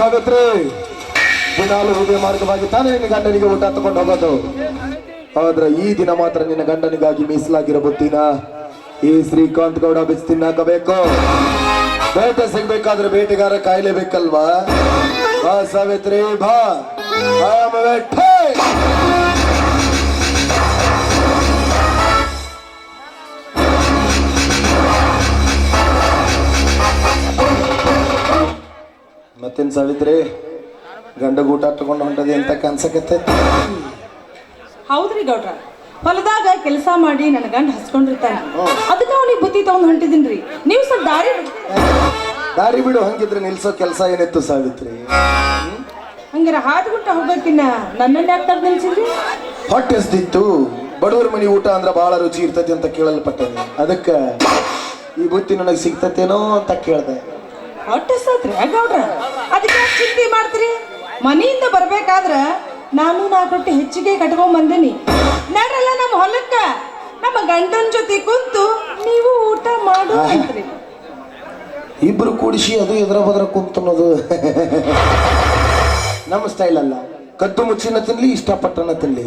ಸಾವಿತ್ರಿ ದಿನಾಲು ಹೃದಯ ಮಾರ್ಗವಾಗಿ ತಾನೇ ನಿನ್ನ ಗಂಡನಿಗೆ ಊಟ ತಗೊಂಡು ಹೋಗೋದು. ಆದ್ರೆ ಈ ದಿನ ಮಾತ್ರ ನಿನ್ನ ಗಂಡನಿಗಾಗಿ ಮೀಸಲಾಗಿರೋ ಬುತ್ತಿನ ಈ ಶ್ರೀಕಾಂತ್ ಗೌಡ ಬಿಸಿ ತಿನ್ನಾಕಬೇಕು. ಬೇಟೆ ಸಿಗ್ಬೇಕಾದ್ರೆ ಬೇಟೆಗಾರ ಕಾಯ್ಲೇಬೇಕಲ್ವಾ? ಬಾ ಸಾವಿತ್ರಿ ಬಾ. ಮತ್ತೇನ್ ಸಾವಿತ್ರಿ? ಗಂಡ ಊಟ ತಗೊಂಡು ಹೊಂಟದಿ ಅಂತ ಕನ್ಸಕತ್ತೈತಿ. ಹೌದ್ರಿ ಗೌಡ್ರ. ಹೊಲದಾಗ ಕೆಲಸ ಮಾಡಿ ನನ್ನ ಗಂಡ ಹಸ್ಕೊಂಡಿರ್ತಾನೆ. ಅದಕ್ಕೆ ಅವನಿಗೆ ಬುತ್ತಿ ತಗೊಂಡ್ ಹೊಂಟಿದ್ದೀನ್ರಿ ನೀವು ಸ್ವಲ್ಪ ದಾರಿ ದಾರಿ ಬಿಡು ಹಂಗಿದ್ರೆ ನಿಲ್ಸೋ ಕೆಲಸ ಏನಿತ್ತು ಸಾವಿತ್ರಿ? ಹಂಗಾರ ಹಾದ್ಗುಟ್ಟ ಹೋಗೋಕಿನ್ನ ನನ್ನನ್ನ ಯಾಕೆ ತಗ್ ನಿಲ್ಸಿದ್ರಿ? ಹೊಟ್ಟೆ ಎಸ್ದಿತ್ತು ಬಡವರ ಮನೆ ಊಟ ಅಂದ್ರೆ ಬಹಳ ರುಚಿ ಇರ್ತೈತಿ ಅಂತ ಕೇಳಲ್ಪಟ್ಟೆ ಅದಕ್ಕೆ ಈ ಬುತ್ತಿ ನನಗೆ ಸಿಗ್ತತೇನೋ ಅಂತ ಕೇಳ್ದೆ. ಹೊಟ್ಟೆ ಸಾತ್ರಿ ಗೌಡ್ರ? ಅದಕ್ಕೆ ಚಿಂತೆ ಮಾಡ್ತೀರಿ? ಮನೆಯಿಂದ ಬರ್ಬೇಕಾದ್ರ ನಾನು ನಾಲ್ಕು ರೊಟ್ಟಿ ಹೆಚ್ಚಿಗೆ ಕಟ್ಕೊಂಡ್ ಬಂದೀನಿ. ನಡ್ರಲ್ಲ ನಮ್ಮ ಹೊಲಕ್ಕ? ನಮ್ಮ ಗಂಡನ ಜೊತೆ ಕುಂತು ನೀವು ಊಟ ಮಾಡು ಅಂತ್ರಿ. ಇಬ್ರು ಕೂಡಿಸಿ ಅದು ಎದ್ರ ಬದ್ರ ಕುಂತನ್ನೋದು ನಮ್ಮ ಸ್ಟೈಲ್ ಅಲ್ಲ. ಕದ್ದು ಮುಚ್ಚಿನ ತಿನ್ಲಿ ಇಷ್ಟಪಟ್ಟನ ತಿನ್ಲಿ.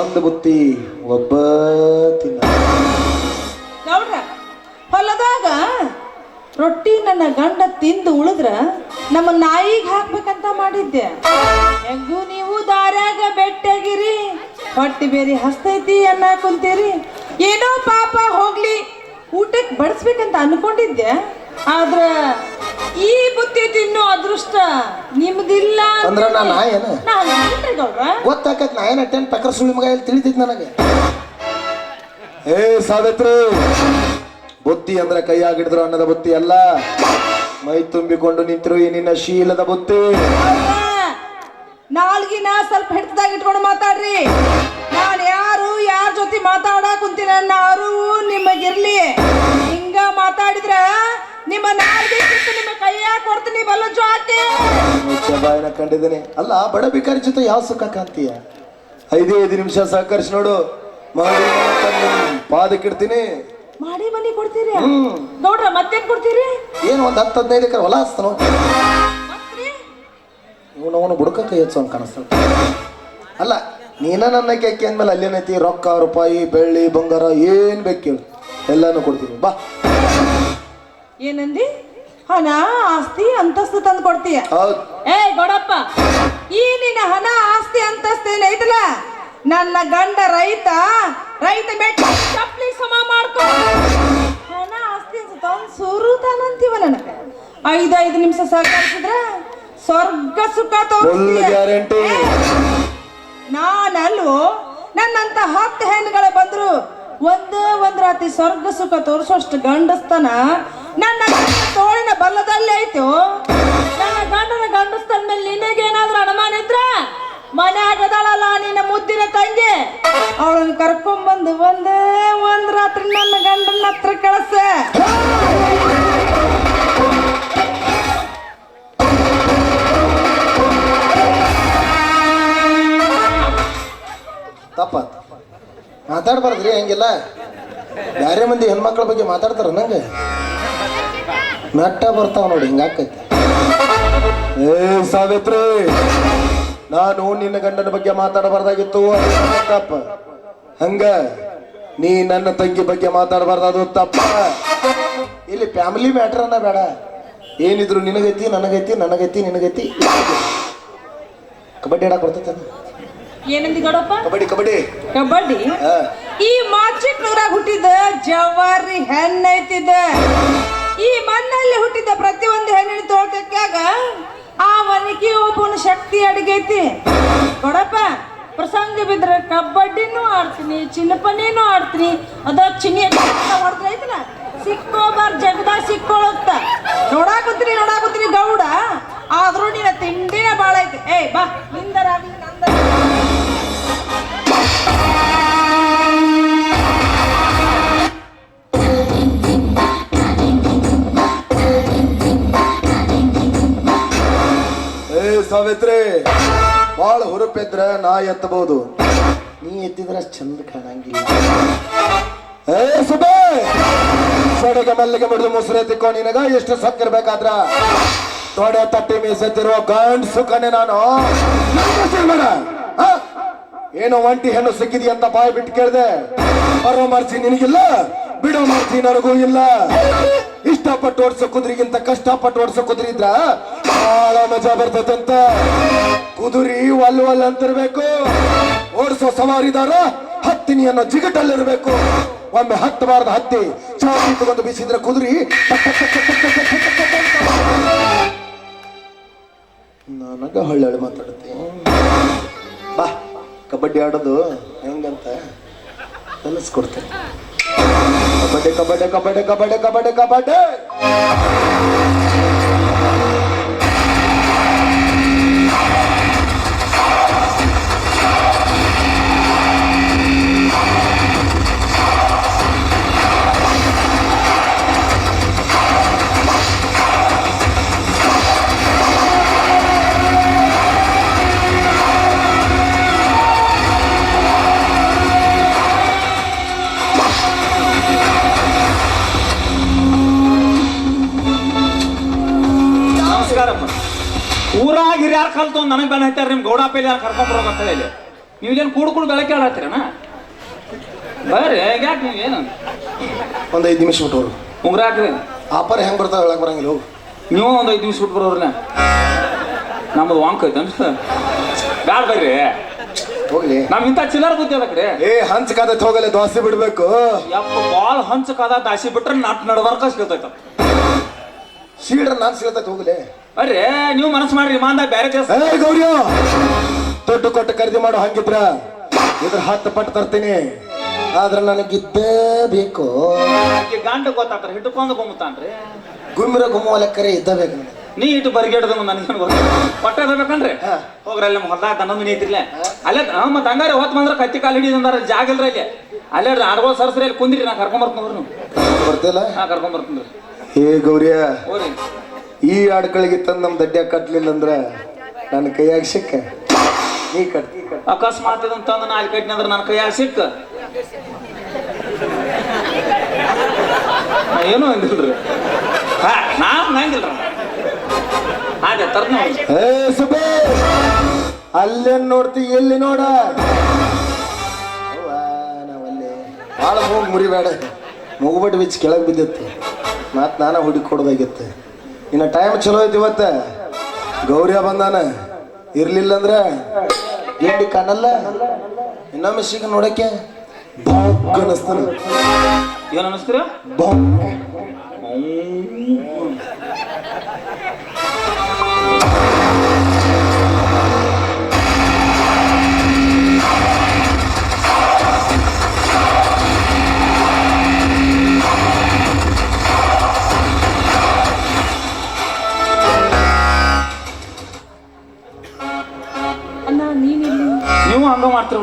ಒಂದು ಬುತ್ತಿ ಒಬ್ಬ ತಿನ್ನ. ರೊಟ್ಟಿ ನನ್ನ ಗಂಡ ತಿಂದು ಉಳಿದ್ರ ನಮ್ಮ ನಾಯಿಗೆ ಹಾಕ್ಬೇಕಂತ ಮಾಡಿದ್ದೆ. ಹೆಂಗೂ ನೀವು ದಾರ್ಯಾಗ ಬೆಟ್ಟಾಗಿರಿ ಹೊಟ್ಟಿ ಬೇರೆ ಹಸ್ತೈತಿ ಅನ್ನ ಕುಂತೀರಿ. ಏನೋ ಪಾಪ ಹೋಗ್ಲಿ ಊಟಕ್ಕೆ ಬಡಿಸ್ಬೇಕಂತ ಅನ್ಕೊಂಡಿದ್ದೆ. ಆದ್ರ ಈ ಬುತ್ತಿ ತಿನ್ನೋ ಅದೃಷ್ಟ ನಿಮ್ದಿಲ್ಲ ಅಂದ್ರ ನಾನು ಗೌಡ್ರ? ಗೊತ್ತಾಕತ್ ನಾ ಏನ ಸುಳಿ ಮಗ ತಿಳಿತೈತಿ ನನಗೆ. ಏ ಸಾವಿತ್ರಿ. ಬುತ್ತಿ ಅಂದ್ರೆ ಕೈಯಾಗಿಡಿದ್ರು ಅನ್ನದ ಬುತ್ತಿ ಅಲ್ಲ? ಮೈ ತುಂಬಿಕೊಂಡು ನಿಂತಿರು ಈ ನಿನ್ನ ಶೀಲದ ಬುತ್ತಿ. ನಾಲ್ಗಿನ ಸ್ವಲ್ಪ ಹಿಡ್ತದಾಗ ಇಟ್ಕೊಂಡು ಮಾತಾಡ್ರಿ. ನಾನು ಯಾರು ಯಾರ ಜೊತೆ ಮಾತಾಡಕ್ ಕುಂತಿನ ನನ್ನ ಅರಿವು ನಿಮಗಿರ್ಲಿ. ಹಿಂಗ ಮಾತಾಡಿದ್ರ ನಿಮ್ಮ ನಾಲ್ಗೆ ಕಿತ್ತು ನಿಮ್ಮ ಕೈಯಾಗ ಕೊಡ್ತೀನಿ ಬಲ್ಲ ಹಾಕಿ ಮುಚ್ಚ ಬಾಯಿನ ಕಂಡಿದ್ದೇನೆ. ಅಲ್ಲ ಬಡ ಬಿಕಾರಿ ಜೊತೆ ಯಾವ ಸುಖ ಕಾಂತೀಯ? ಐದೇ ಐದು ನಿಮಿಷ ಸಹಕರಿಸಿ ನೋಡು. ಮಾಡಿ ಪಾದಕ್ಕಿಡ್ತೀನಿ ಮಾಡಿ ಮನಿ ಕೊಡ್ತೀರಿ? ಹ್ಮ್. ನೋಡ್ರ ಮತ್ತೇನ್ ಕೊಡ್ತೀರಿ? ಏನು ಒಂದು ಹತ್ತು ಹದಿನೈದು ಎಕರೆ ಹೊಲ ಹಸ್ತಾನು ಮತ್ರಿ ಇವನು ಅವನು ಬುಡಕ ಕೈ ಹಚ್ಚೋನ್ ಅಲ್ಲ ನೀನ ನನ್ನ ಕೆಕ್ಕೆ ಅಂದ್ಮೇಲೆ ಅಲ್ಲೇನೈತಿ ರೊಕ್ಕ ರೂಪಾಯಿ ಬೆಳ್ಳಿ ಬಂಗಾರ ಏನ್ ಬೇಕು ಎಲ್ಲಾನು ಕೊಡ್ತೀನಿ. ಬಾ. ಏನಂದಿ? ಹಣ ಆಸ್ತಿ ಅಂತಸ್ತು ತಂದು ಕೊಡ್ತೀಯ? ಹೌದು. ಏ ಗೊಡಪ್ಪ ಈ ನಿನ್ನ ಹಣ ಆಸ್ತಿ ಅಂತಸ್ತು ಏನೈತಲ್ಲ ನನ್ನ ಗಂಡ ರೈತ ರೈತ ಬೆಟ್ಟ ಚಪ್ಲಿ ಸಮ ಮಾಡ್ಕೊ. ಹಣ ಆಸ್ತಿ ಸುರುತಾನಂತೀವ ನನಗೆ? ಐದು ಐದು ನಿಮಿಷ ಸಹಕರಿಸಿದ್ರ ಸ್ವರ್ಗ ಸುಖ ಗ್ಯಾರಂಟಿ ನಾನಲ್ವೋ? ನನ್ನಂತ ಹತ್ತು ಹೆಣ್ಣುಗಳ ಬಂದ್ರು ಒಂದೇ ಒಂದ್ ರಾತ್ರಿ ಸ್ವರ್ಗ ಸುಖ ತೋರಿಸೋಷ್ಟು ಗಂಡಸ್ತನ ನನ್ನ ತೋಳಿನ ಬಲ್ಲದಲ್ಲಿ ಐತು? ನನ್ನ ಗಂಡನ ಗಂಡಸ್ತನ ಮೇಲೆ ನಿನಗೇನಾದ್ರೂ ಅನುಮಾನ ಇದ್ರ? ಮನೆ ಅದಳಲ್ಲ ನಿನ್ನ ಮುದ್ದಿನ ತಂಗಿ? ಅವಳನ್ನ ಕರ್ಕೊಂಬಂದು ಒಂದೇ ಒಂದ್ ರಾತ್ರಿ ನನ್ನ ಗಂಡನ ಹತ್ರ ಕಳಸ. ತಪ್ಪ. ಮಾತಾಡ್ಬಾರ್ದ್ರಿ ಹಂಗಿಲ್ಲ. ಬೇರೆ ಮಂದಿ ಹೆಣ್ಮಕ್ಳ ಬಗ್ಗೆ ಮಾತಾಡ್ತಾರ ನಂಗೆ. ಮೆಟ್ಟ ಬರ್ತಾವ ನೋಡಿ ಹಿಂಗಾಕೈತಿ. ಏ ಸಾವಿತ್ರಿ. ನಾನು ನಿನ್ನ ಗಂಡನ ಬಗ್ಗೆ ಮಾತಾಡಬಾರ್ದಾಗಿತ್ತು. ತಪ್ಪ. ಹಂಗ ನೀ ನನ್ನ ತಂಗಿ ಬಗ್ಗೆ ಮಾತಾಡಬಾರ್ದು ತಪ್ಪ. ಇಲ್ಲಿ ಫ್ಯಾಮಿಲಿ ಮ್ಯಾಟರ್ ಅನ್ನ ಬೇಡ. ಏನಿದ್ರು ನಿನಗೈತಿ ನನಗೈತಿ ನನಗೈತಿ ನಿನಗೈತಿ ಕಬಡ್ಡಿ ಆಡಕ್ ಬರ್ತೈತೆ ಏನಂದಿ ಗಡಪ್ಪ? ಕಬಡ್ಡಿ ಕಬಡ್ಡಿ. ಕಬಡ್ಡಿ? ಈ ಮಾಚಿಕ್ನೂರಾಗ ಹುಟ್ಟಿದ ಜವಾರಿ ಹೆಣ್ಣೈತಿದ. ಈ ಮಣ್ಣಲ್ಲಿ ಹುಟ್ಟಿದ ಪ್ರತಿಯೊಂದು ಹೆಣ್ಣಿನ ತೋಟಕ್ಕಾಗ ಆ ಮನಿಗೆ ಒಬ್ಬನ ಶಕ್ತಿ ಅಡಗೈತಿ. ಕೊಡಪ್ಪ ಪ್ರಸಂಗ ಬಿದ್ರೆ ಕಬಡ್ಡಿನೂ ಆಡ್ತೀನಿ ಚಿನ್ನಪನಿನೂ ಆಡ್ತೀನಿ. ಅದ ಚಿನ್ನಿ ಹೊಡೆದ್ರೆ ಐತನ ಸಿಕ್ಕೋಬಾರ್ ಜಗದ ಸಿಕ್ಕೋಳತ್ತ. ನೋಡಾಕುತ್ತೀನಿ, ನೋಡಾಕತ್ತೀನಿ ಗೌಡ. ಆದ್ರೂ ನಿನ್ನ ತಿಂಡಿನ ಭಾಳ ಐತಿ. ಏ ಬಾ ನಿಂದರಾಗಿ ನಂದರ. ಸಾವಿತ್ರಿ ಬಾಳ ಹುರುಪಿದ್ರ ನಾ ಎತ್ತಬಹುದು. ನೀ ಎತ್ತಿದ್ರ ಚಂದ ಕಾಣಂಗಿಲ್ಲ. ಏ ಸುಬೆ ಸಡಗ ಮಲ್ಲಿಗೆ ಬಿಡಿದು ಮುಸುರೆ ತಿಕ್ಕೋ ನಿನಗ, ಎಷ್ಟು ಸಕ್ಕಿರ್ಬೇಕಾದ್ರ ತೊಡೆ ತಟ್ಟಿ ಮೀಸತ್ತಿರುವ ಗಂಡ್ ಸುಖನೆ ನಾನು? ಏನೋ ಒಂಟಿ ಹೆಣ್ಣು ಸಿಕ್ಕಿದಿ ಅಂತ ಬಾಯಿ ಬಿಟ್ಟು ಕೇಳ್ದೆ? ಬರೋ ಮರ್ಜಿ ನಿನಗಿಲ್ಲ? ಬಿಡು ಮಾಡ್ತೀನಿ ನನಗೂ ಇಲ್ಲ. ಇಷ್ಟಪಟ್ಟು ಓಡಿಸೋ ಕುದುರಿಗಿಂತ ಕಷ್ಟಪಟ್ಟು ಓಡಿಸೋ ಕುದುರಿ ಇದ್ರ ಬಹಳ ಮಜಾ ಬರ್ತದಂತ. ಕುದುರಿ ಒಲ್ ಒಲ್ ಅಂತಿರ್ಬೇಕು. ಓಡಿಸೋ ಸವಾರಿದಾರ ಹತ್ತಿನಿ ಅನ್ನೋ ಜಿಗಟಲ್ಲಿರ್ಬೇಕು. ಒಮ್ಮೆ ಹತ್ತಬಾರ್ದು ಹತ್ತಿ ಚಾಪಿ ತಗೊಂಡು ಬೀಸಿದ್ರೆ ಕುದುರಿ ನನಗ ಹಳ್ಳಿ ಮಾತಾಡುತ್ತೆ ಬಾ, ಕಬಡ್ಡಿ ಆಡೋದು ಹೆಂಗಂತ? ಕಲಿಸ್ಕೊಡ್ತೇನೆ ಕಬಡ್ಡಿ ಕಬಡ್ಡಿ ಕಬಡ್ಡಿ ಕಬಡ್ಡಿ ಕಬಡ್ಡಿ ಕಬಡ್ಡಿ ಹಿರಿಯಾರು ಕಲ್ತು ನನಗೆ ಬೆನ್ನ ಹೇಳ್ತಾರೆ ನಿಮ್ ಗೌಡ ಪೇಲಿ ಯಾರು ಕರ್ಕೊಂಬರೋದು ಅಂತ ನೀವು ನೀವೇನು ಕೂಡು ಕೂಡು ಬೆಳಕೆ ಆಡತ್ತೀರನ ಬರ್ರಿ ಯಾಕೆ ನೀವೇನು ಒಂದು ಐದು ನಿಮಿಷ ಬಿಟ್ಟು ಉಂಗ್ರ ಹಾಕ್ರಿ ಆಪರ್ ಹೆಂಗ್ ಬರ್ತಾವೆ ಹೇಳಕ್ ಬರಂಗಿಲ್ಲ ಹೋಗು. ನೀವು ಒಂದು ಐದು ನಿಮಿಷ ಬಿಟ್ಟು ಬರೋರ್ನ. ನಮ್ಮದು ವಾಂಕ್ ಐತನ್ರಿ? ಬ್ಯಾಡ ಬರ್ರಿ. ಹೋಗ್ಲಿ. ನಮ್ ಇಂಥ ಚಿಲ್ಲರ್ ಬುದ್ಧಿ ಅದ ಕಡೆ. ಏ ಹಂಚ್ ಕದತ್ ಹೋಗಲ್ಲ ದೋಸೆ ಬಿಡ್ಬೇಕು. ಯಪ್ಪ ಬಾಲ್ ಹಂಚ ಕದ ದಾಸಿ ಬಿಟ್ರೆ ನಟ್ ನಡವರ್ಕ ಸಿಗತೈತ ಸೀಡ್ರ ನಾನ್ ಸಿಗತೈತೆ ಹೋಗ್ಲಿ. ಬರ್ರಿ ನೀವು ಮನಸ್ಸು ಮಾಡ್ರಿ ಇಮಾನ್ದಾಗ ಬೇರೆ ದೇಶ ಏ ಗೌರಿಯೋ ದುಡ್ಡು ಕೊಟ್ಟು ಖರೀದಿ ಮಾಡೋ ಹಂಗಿದ್ರ ಇದ್ರ ಹತ್ತು ಪಟ್ಟು ತರ್ತೀನಿ. ಆದ್ರೆ ನನಗಿದ್ದೇ ಬೇಕು. ಆಕಿ ಗಂಡ ಗೊತ್ತಾತ್ರ ಹಿಡ್ಕೊಂಡು ಗುಮ್ಮತಾನ್ರಿ ಗುಮ್ಮಿರ ಗುಮ್ಮುವ ಲೆಕ್ಕರೆ ಇದ್ದ ಬೇಕು ನನಗೆ. ನೀ ಇಟ್ಟು ಬರಿಗೇಡದ ನನಗೇನು ಗೊತ್ತ? ಪಟ್ಟೆ ಬೇಕನ್ರಿ ಹೋಗ್ರಿ ಅಲ್ಲಿ ನಮ್ಮ ಹೊಲ್ದಾಗ ದನದ ನೀತಿರ್ಲೆ ಅಲ್ಲೇ ಮತ್ತೆ ಹಂಗಾರೆ ಹೊತ್ತು ಬಂದ್ರೆ ಕತ್ತಿ ಕಾಲು ಹಿಡಿದು ಅಂದಾರ ಜಾಗ ಇಲ್ರಿ ಅಲ್ಲಿ. ಅಲ್ಲೇ ಆಡ್ಗಳು ಸರ್ಸ್ರಿ ಅಲ್ಲಿ ಕುಂದಿರಿ ನಾ ಕರ್ಕೊಂಬರ್ತೀನಿ ನೀವು. ಬರ್ತಿಲ್ಲ ಹಾ ಕರ್ಕೊಂಡ್ ಬರ್ತೀನಿ ಏ ಗೌರಿಯ. ಹೋಗ್ರಿ. ಈ ಆಡ್ಗಳಿಗೆ ತಂದು ನಮ್ಮ ದಡ್ಡ ಕಟ್ಲಿಲ್ಲ ಅಂದ್ರೆ ನನ್ನ ಕೈಯಾಗ ಸಿಕ್ಕ. ನೀ ಕಟ್ ಅಕಸ್ಮಾತ್ ಇದನ್ನ ತಂದು ನಾಲ್ಕು ಕಟ್ಟಿನ ಅಂದ್ರೆ ನನ್ನ ಕೈಯಾಗ ಸಿಕ್ಕ. ಏನು ಅಂದಿಲ್ರಿ. ನಾನು ನಾ ನಂಗಿಲ್ರಿ ಅದೇ ತರ್ನ ಏ ಸುಬೇ ಅಲ್ಲೇನ್ ನೋಡ್ತಿ ಎಲ್ಲಿ ನೋಡ? ನಾವಲ್ಲಿ ಭಾಳ ಹೋಗಿ ಮುರಿಬೇಡ ಮುಗುಬಟ್ಟು ಬಿಚ್ಚಿ ಕೆಳಗೆ ಬಿದ್ದಿತ್ತು ಮತ್ತೆ ನಾನೇ ಹುಡುಕಿ ಕೊಡೋದಾಗಿತ್ತು ಇನ್ನು ಟೈಮ್ ಚಲೋ ಐತಿ ಇವತ್ತ. ಗೌರಿಯ ಬಂದಾನ. ಇರ್ಲಿಲ್ಲ ಅಂದ್ರೆ ಏನು ಕಾಣಲ್ಲ ಇನ್ನೊಮ್ಮೆ ಸಿಗ ನೋಡಕ್ಕೆ ಬಾಗ್ ಅನಸ್ತಾನ ಏನು ಅನಿಸ್ತೀರ? ಬಾಗ್.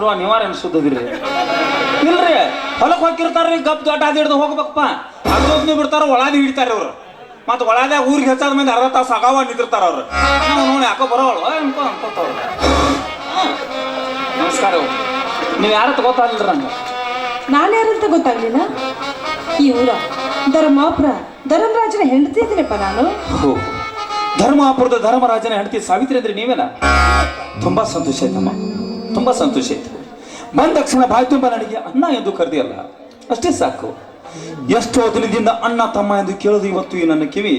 ಬಿಡುವ ನೀವಾರ ಅನ್ಸುದಿರಿ ಇಲ್ರಿ ಹೊಲಕ್ ಹೋಗಿರ್ತಾರ್ರಿ ಗಪ್ ದೊಡ್ಡ ಅದು ಹಿಡ್ದು ಹೋಗ್ಬೇಕಪ್ಪ. ಅದ್ರೊಬ್ನಿ ಬಿಡ್ತಾರ ಒಳಾದಿ ಹಿಡಿತಾರ ಅವ್ರು. ಮತ್ತೆ ಒಳಾದ ಊರಿಗೆ ಹೆಚ್ಚಾದ ಮೇಲೆ ಅರ್ಧ ತಾಸು ಅಗಾವ ನಿಂತಿರ್ತಾರ ಅವ್ರು. ನಾವು ನೋಡಿ ಯಾಕೋ ಅನ್ಕೋ ಅನ್ಕೋತಾವ್ರ ನಮಸ್ಕಾರ ನೀವು ಯಾರ ತಗೋತಾರಿಲ್ರಿ ನಂಗೆ? ನಾನು ಯಾರಂತ ಗೊತ್ತಾಗ್ಲಿಲ್ಲ? ಈ ಊರ ಧರ್ಮಾಪುರ ಧರ್ಮರಾಜನ ಹೆಂಡತಿ ಇದ್ದೀನಪ್ಪ ನಾನು. ಧರ್ಮಾಪುರದ ಧರ್ಮರಾಜನ ಹೆಂಡತಿ ಸಾವಿತ್ರಿ ಅಂದ್ರೆ ನೀವೇನಾ? ತುಂಬಾ ಸಂತೋಷ ಆಯ್ತಮ್ಮ. ತುಂಬಾ ಸಂತೋಷ ಆಯ್ತು. ಬಂದ ತಕ್ಷಣ ಬಾಯಿ ತುಂಬ ನನಗೆ ಅಣ್ಣ ಎಂದು ಕರೆದಿಯಲ್ಲ ಅಷ್ಟೇ ಸಾಕು. ಎಷ್ಟೋ ದಿನದಿಂದ ಅಣ್ಣ ತಮ್ಮ ಎಂದು ಕೇಳೋದು ಇವತ್ತು ಈ ನನ್ನ ಕಿವಿ.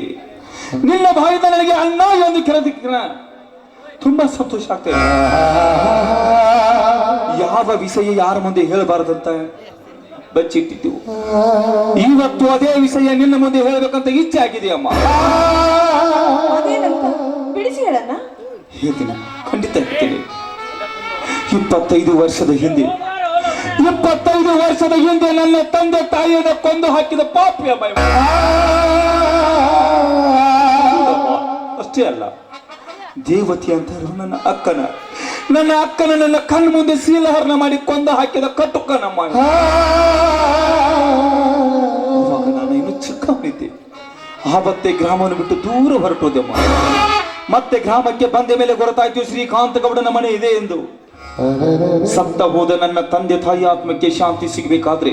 ನಿನ್ನ ಬಾಯಿಂದ ನನಗೆ ಅಣ್ಣ ಎಂದು ಕೇಳೋದಕ್ಕೆ ತುಂಬಾ ಸಂತೋಷ ಆಗ್ತದೆ. ಯಾವ ವಿಷಯ ಯಾರ ಮುಂದೆ ಹೇಳಬಾರದಂತ ಬಚ್ಚಿಟ್ಟಿದ್ದೆವು. ಇವತ್ತು ಅದೇ ವಿಷಯ ನಿನ್ನ ಮುಂದೆ ಹೇಳಬೇಕಂತ ಇಚ್ಛೆ ಆಗಿದೆಯಮ್ಮ ಅಮ್ಮ. ಹೇಳ್ತೀನಿ ಖಂಡಿತ ಹೇಳ್ತೀನಿ. ಇಪ್ಪತ್ತೈದು ವರ್ಷದ ಹಿಂದೆ. ಇಪ್ಪತ್ತೈದು ವರ್ಷದ ಹಿಂದೆ ನನ್ನ ತಂದೆ ತಾಯಿಯನ್ನು ಕೊಂದು ಹಾಕಿದ ಪಾಪಿ. ಅಷ್ಟೇ ಅಲ್ಲ, ದೇವತೆ ಅಂತ ನನ್ನ ಅಕ್ಕನ ನನ್ನ ಅಕ್ಕನ ನನ್ನ ಕಣ್ಣು ಮುಂದೆ ಸೀಲಹರಣ ಮಾಡಿ ಕೊಂದು ಹಾಕಿದ ಕಟುಕನಮ್ಮ ನಮ್ಮ ನಾನು ಇನ್ನು ಚಿಕ್ಕವನಿದ್ದೆ. ಆವತ್ತೆ ಗ್ರಾಮವನ್ನು ಬಿಟ್ಟು ದೂರ ಹೊರಟೋದೆಮ್ಮ ಮತ್ತೆ ಗ್ರಾಮಕ್ಕೆ ಬಂದ ಮೇಲೆ ಗೊತ್ತಾಯ್ತು ಶ್ರೀಕಾಂತ ಗೌಡನ ಮನೆ ಇದೆ ಎಂದು. ಸತ್ತ ಹೋದ ನನ್ನ ತಂದೆ ತಾಯಿ ಆತ್ಮಕ್ಕೆ ಶಾಂತಿ ಸಿಗಬೇಕಾದ್ರೆ,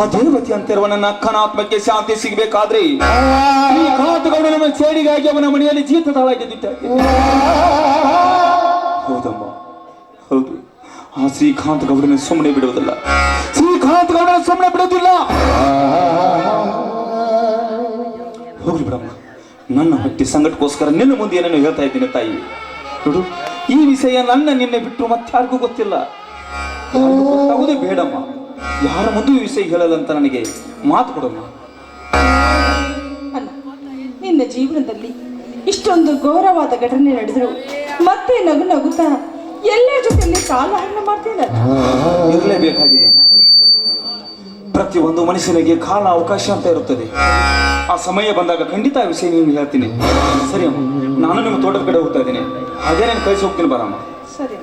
ಆ ದೇವತೆ ಅಂತಿರುವ ನನ್ನ ಅಕ್ಕನ ಆತ್ಮಕ್ಕೆ ಶಾಂತಿ ಸಿಗಬೇಕಾದ್ರೆ, ಈ ಕಾತುಗೌಡನ ಸೇಡಿಗಾಗಿ ಅವನ ಮನೆಯಲ್ಲಿ ಜೀತದಾಳಾಗಿದ್ದ ಹೌದಮ್ಮ, ಹೌದು. ಆ ಶ್ರೀಕಾಂತ್ ಗೌಡನ ಸುಮ್ಮನೆ ಬಿಡುವುದಿಲ್ಲ. ಶ್ರೀಕಾಂತ್ ಗೌಡನ ಸುಮ್ಮನೆ ಬಿಡುವುದಿಲ್ಲ. ಹೋಗ್ಲಿ ಬಿಡಮ್ಮ, ನನ್ನ ಹೊಟ್ಟೆ ಸಂಗಟಕ್ಕೋಸ್ಕರ ನಿನ್ನ ಮುಂದೆ ಏನೇನು ಹೇಳ್ತಾ ಇದ್ದೀನಿ ತಾಯಿ? ನೋಡು ಈ ವಿಷಯ ನನ್ನ ನಿನ್ನೆ ಬಿಟ್ಟು ಮತ್ತಾರಿಗೂ ಗೊತ್ತಿಲ್ಲ. ಗೊತ್ತಾಗುವುದೇ ಬೇಡಮ್ಮ. ಯಾರ ಮುಂದೂ ಈ ವಿಷಯ ಹೇಳಲ್ಲಂತ ನನಗೆ ಮಾತು ಕೊಡಮ್ಮ. ಅಲ್ಲ ನಿನ್ನ ಜೀವನದಲ್ಲಿ ಇಷ್ಟೊಂದು ಗೌರವಾದ ಘಟನೆ ನಡೆದ್ರು ಮತ್ತೆ ನಗು ನಗುತ್ತಾ ಎಲ್ಲರ ಜೊತೆಯಲ್ಲಿ ಕಾಲ ಹರಣ ಮಾಡ್ತಿದ್ದಾರೆ. ಇರಲೇಬೇಕಾಗಿದೆ. ಪ್ರತಿಯೊಂದು ಮನುಷ್ಯನಿಗೆ ಕಾಲ ಅವಕಾಶ ಅಂತ ಇರುತ್ತದೆ. ಆ ಸಮಯ ಬಂದಾಗ ಖಂಡಿತ ಆ ವಿಷಯ ನಿಮ್ಗೆ ಹೇಳ್ತೀನಿ. ಸರಿ ಅಮ್ಮ ನಾನು ನಿಮ್ಮ ತೋಟದ ಕಡೆ ಹೋಗ್ತಾ ಇದ್ದೀನಿ. ಅದೇ ನಾನು ಕಳಿಸಿ ಹೋಗ್ತೀನಿ ಬರಮ್ಮ. ಸರಿ